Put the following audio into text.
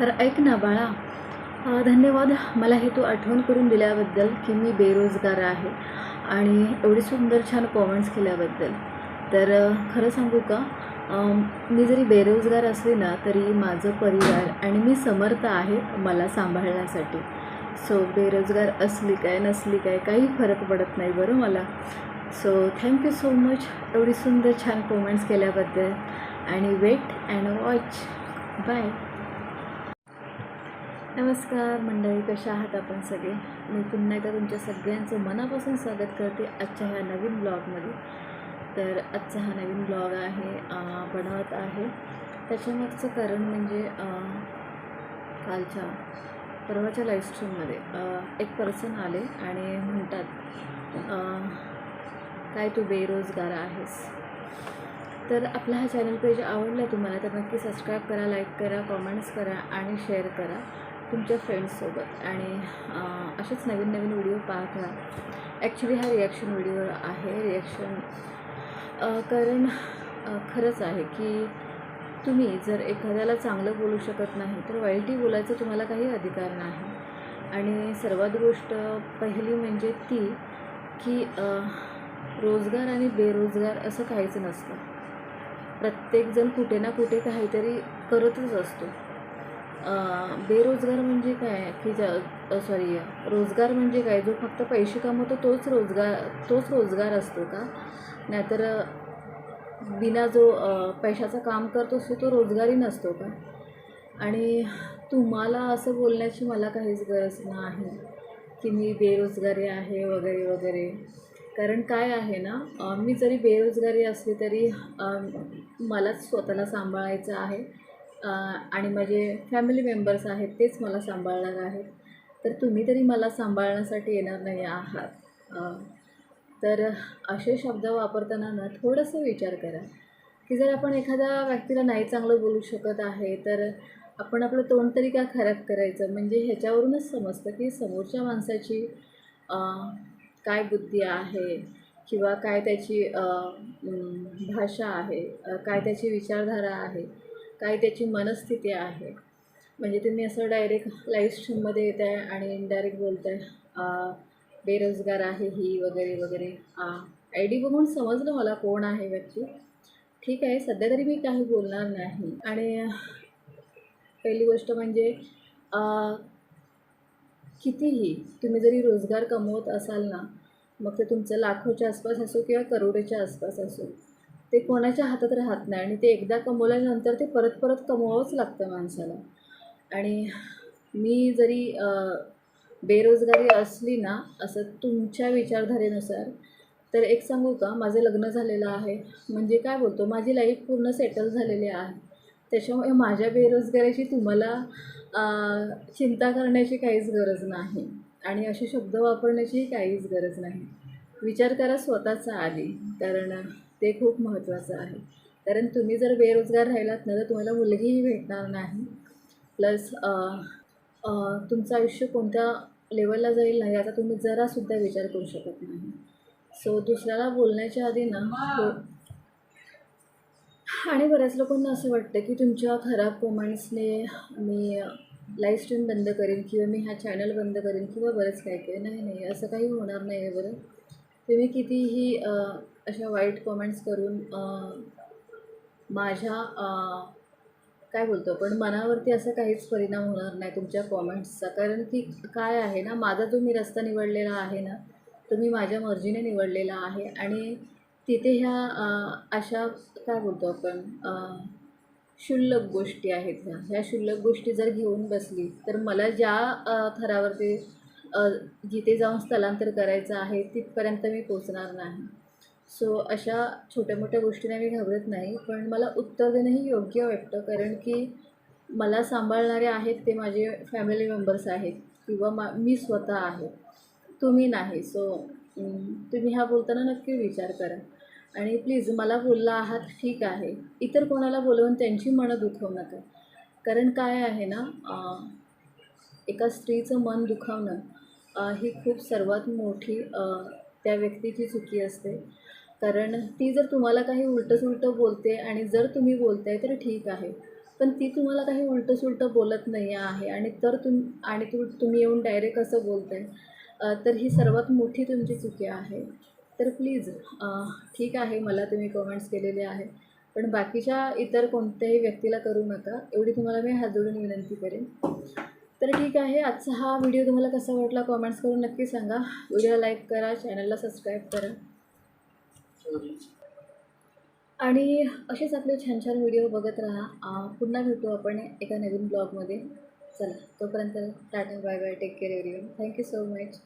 तर ऐक ना बाळा. धन्यवाद मला हे तू आठवण करून दिल्याबद्दल की मी बेरोजगार आहे आणि एवढी सुंदर छान कॉमेंट्स केल्याबद्दल. तर खरं सांगू का? मी जरी बेरोजगार असले ना तरी माझं परिवार आणि मी समर्थ आहे मला सांभाळण्यासाठी. सो बेरोजगार असली काय नसली काय काही फरक पडत नाही बरं मला. सो थँक्यू सो मच एवढी सुंदर छान कॉमेंट्स केल्याबद्दल. आणि वेट अँड वॉच बाय नमस्कार मंडळी कशा आहात आपण सगळे? मी पुन्हा एकदा तुमच्या सगळ्यांचं मनापासून स्वागत करते आजच्या ह्या नवीन ब्लॉगमध्ये तर आजचा हा नवीन ब्लॉग आहे बनवत आहे. त्याच्यामागचं कारण म्हणजे कालच्या परवाच्या लाईव्हस्ट्रीममध्ये एक पर्सन आले आणि म्हणतात काय तू बेरोजगार आहेस. तर आपला हा चॅनल पेज आवडला तुम्हाला तर नक्की सबस्क्राईब करा लाईक करा कॉमेंट्स करा आणि शेअर करा. तुमच्या फ्रेंड्ससोबत आणि असेच नवीन नवीन व्हिडिओ पाहत. राहा ॲक्च्युली हा रिॲक्शन व्हिडिओ आहे. रिॲक्शन कारण खरंच आहे की तुम्ही जर एखाद्याला चांगलं बोलू शकत नाही तर वाईटही बोलायचा तुम्हाला काही अधिकार नाही. आणि सर्वात गोष्ट पहिली म्हणजे ती की रोजगार आणि बेरोजगार असं काहीच नसतं. प्रत्येकजण कुठे ना कुठे काहीतरी करतच असतो. बेरोजगार म्हणजे काय? की ज सॉरी रोजगार म्हणजे काय? जो फक्त पैसे कमवतो तोच रोजगार तोच रोजगार असतो का? नाहीतर बिना जो पैशाचं काम करतो असतो तो रोजगारी नसतो का? आणि तुम्हाला असं बोलण्याची मला काहीच गरज नाही की मी बेरोजगारी आहे वगैरे वगैरे. कारण काय आहे ना मी जरी बेरोजगारी असली तरी मलाच स्वतःला सांभाळायचं आहे. आणि माझे फॅमिली मेंबर्स आहेत तेच मला सांभाळणार आहेत. तर तुम्ही तरी मला सांभाळण्यासाठी येणार नाही आहात. तर असे शब्द वापरताना ना थोडंसं विचार करा की जर आपण एखाद्या व्यक्तीला नाही चांगलं बोलू शकत आहे तर आपण आपलं तोंड तरी का खराब करायचं? म्हणजे ह्याच्यावरूनच समजतं की समोरच्या माणसाची काय बुद्धी आहे किंवा काय त्याची भाषा आहे काय त्याची विचारधारा आहे. काय त्याची मनस्थिती आहे. म्हणजे तुम्ही असं डायरेक्ट लाईव्ह स्ट्रीममध्ये येत आहे आणि इनडायरेक्ट बोलत आहे बेरोजगार आहे ही वगैरे वगैरे. आय डी बघून समजलं मला कोण आहे व्यक्ती. ठीक आहे सध्या तरी मी काही बोलणार नाही. आणि पहिली गोष्ट म्हणजे कितीही तुम्ही जरी रोजगार कमवत असाल ना मग ते तुमचं लाखोच्या आसपास असो किंवा करोडेच्या आसपास असो ते कोणाच्या हातात राहत नाही आणि ते एकदा कमवल्यानंतर ते परत परत कमवावंच लागतं माणसाला. आणि मी जरी बेरोजगारी असली ना असं तुमच्या विचारधारेनुसार तर एक सांगू का? माझं लग्न झालेलं आहे. म्हणजे काय बोलतो? माझी लाईफ पूर्ण सेटल झालेली आहे. त्याच्यामुळे माझ्या बेरोजगारीची तुम्हाला चिंता करण्याची काहीच गरज नाही. आणि असे शब्द वापरण्याचीही काहीच गरज नाही. विचार करा स्वतःचा आधी. कारण ते खूप महत्त्वाचं आहे. कारण तुम्ही जर बेरोजगार राहिलात ना तर तुम्हाला मुलगीही भेटणार नाही. प्लस तुमचं आयुष्य कोणत्या लेवलला जाईल नाही याचा तुम्ही जरासुद्धा विचार करू शकत नाही. सो दुसऱ्याला बोलण्याच्या आधी ना हो. आणि बऱ्याच लोकांना असं वाटतं की तुमच्या खराब कमेंट्सने मी लाईव्ह स्ट्रीम बंद करेन किंवा मी हा चॅनल बंद करेन किंवा बरंच काय काय नाही नाही असं काही होणार नाही आहे बरं. तुम्ही कितीही अशा वाईट कॉमेंट्स करून माझ्या काय बोलतो पण मनावरती असा काहीच परिणाम होणार नाही तुमच्या कॉमेंट्सचा कारण की काय आहे ना माझा जो मी रस्ता निवडलेला आहे ना तो मी माझ्या मर्जीने निवडलेला आहे. आणि तिथे ह्या अशा काय बोलतो आपण क्षुल्लक गोष्टी आहेत ह्या. ह्या क्षुल्लक गोष्टी जर घेऊन बसली तर मला ज्या थरावरती जिथे जाऊन स्थलांतर करायचं आहे तिथपर्यंत मी पोचणार नाही. सो अशा छोट्या मोठ्या गोष्टींना मी घाबरत नाही. पण मला उत्तर देणंही योग्य वाटतं कारण की मला सांभाळणारे आहेत ते माझे फॅमिली मेंबर्स आहेत किंवा मा मी स्वतः आहे. तुम्ही नाही. सो तुम्ही हा बोलताना नक्की विचार करा. आणि प्लीज मला बोलला आहात ठीक आहे. इतर कोणाला बोलवून त्यांची मनं दुखवू नका. कारण काय आहे ना एका स्त्रीचं मन दुखावणं ही खूप सर्वात मोठी त्या व्यक्तीची चुकी असते. कारण ती जर तुम्हाला काही उलटंसुलटं बोलते आणि जर तुम्ही बोलताय तर ठीक आहे. पण ती तुम्हाला काही उलटं सुलटं बोलत नाही आहे आणि तर तुम आणि तु तुम्ही येऊन डायरेक्ट असं बोलताय तर ही सर्वात मोठी तुमची चुकी आहे. तर प्लीज ठीक आहे मला तुम्ही कमेंट्स केलेले आहे पण बाकीच्या इतर कोणत्याही व्यक्तीला करू नका. एवढी तुम्हाला मी हात जोडून विनंती करेन. तर ठीक आहे आजचा हा व्हिडिओ तुम्हाला कसा वाटला कमेंट्स करून नक्की सांगा. व्हिडिओला लाईक करा चॅनलला सबस्क्राईब करा. आणि असेच आपले छान छान व्हिडिओ बघत राहा. पुन्हा भेटू आपण एका नवीन ब्लॉगमध्ये चला तोपर्यंत ta-ta bye bye take care every thank you so much